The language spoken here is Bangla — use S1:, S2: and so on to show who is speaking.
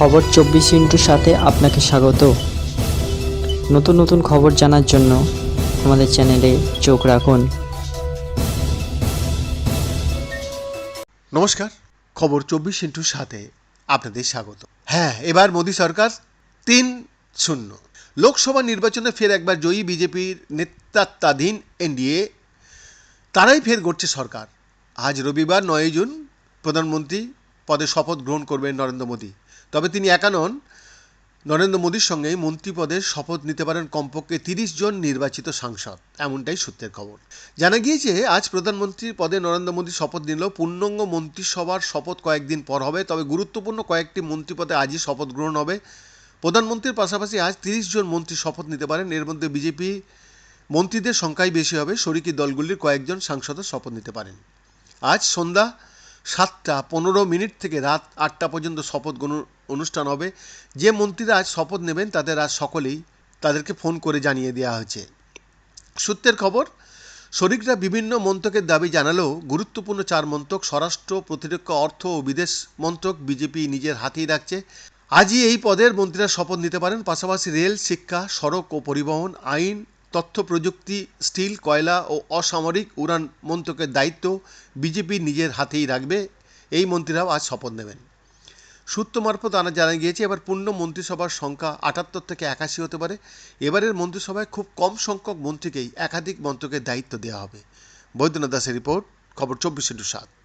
S1: খবর চব্বিশ ইন্টুর সাথে আপনাকে স্বাগত। নতুন নতুন খবর জানার জন্য আমাদের চ্যানেলে চোখ রাখুন।
S2: নমস্কার, খবর চব্বিশ ইন্টুর সাথে আপনাদের স্বাগত। হ্যাঁ এবার মোদী সরকার তিন শূন্য। লোকসভা নির্বাচনে ফের একবার জয়ী বিজেপির নেতৃত্বাধীন এনডিএ, তারাই ফের গড়ছে সরকার। আজ রবিবার নয় জুন, প্রধানমন্ত্রী পদে শপথ গ্রহণ করবেন নরেন্দ্র মোদী। তবে তিনি একা নন। নরেন্দ্র মোদীর সঙ্গে মন্ত্রীপদের শপথ নিতে পারেন কমপক্ষে তিরিশ জন নির্বাচিত সাংসদ, এমনটাই সূত্রের খবর। জানা গিয়েছে, আজ প্রধানমন্ত্রীর পদে নরেন্দ্র মোদী শপথ নিলেও পূর্ণাঙ্গ মন্ত্রিসভার শপথ কয়েকদিন পর হবে, তবে গুরুত্বপূর্ণ কয়েকটি মন্ত্রীপদে আজই শপথ গ্রহণ হবে। প্রধানমন্ত্রীর পাশাপাশি আজ তিরিশ জন মন্ত্রী শপথ নিতে পারেন। এর মধ্যে বিজেপি মন্ত্রীদের সংখ্যাই বেশি হবে। শরিকি দলগুলির কয়েকজন সাংসদও শপথ নিতে পারেন। আজ সন্ধ্যা সাতটা পনেরো মিনিট থেকে রাত আটটা পর্যন্ত শপথ অনুষ্ঠান হবে। যে মন্ত্রীরা আজ শপথ নেবেন, তাদের আজ সকলেই তাদেরকে ফোন করে জানিয়ে দেওয়া হয়েছে। সূত্রের খবর, শরিকরা বিভিন্ন মন্ত্রকের দাবি জানালেও গুরুত্বপূর্ণ চার মন্ত্রক স্বরাষ্ট্র, প্রতিরক্ষা, অর্থ ও বিদেশ মন্ত্রক বিজেপি নিজের হাতেই রাখছে। আজই এই পদের মন্ত্রীরা শপথ নিতে পারেন। পাশাপাশি রেল, শিক্ষা, সড়ক ও পরিবহন, আইন তথ্য প্রযুক্তি স্টিল, কয়লা ও অসামরিক উড়ান মন্ত্রকের দায়িত্ব বিজেপি নিজের হাতেই রাখবে, এই মন্ত্রীরাও আজ শপথ নেবেন। সূত্র মারফত আনা জানা গিয়েছে, এবার পূর্ণ মন্ত্রিসভার সংখ্যা আটাত্তর থেকে একাশি হতে পারে। এবারের মন্ত্রিসভায় খুব কম সংখ্যক মন্ত্রীকেই একাধিক মন্ত্রকের দায়িত্ব দেওয়া হবে। বৈদ্যনাথ দাসের রিপোর্ট, খবর চব্বিশ ইন্টু সাত।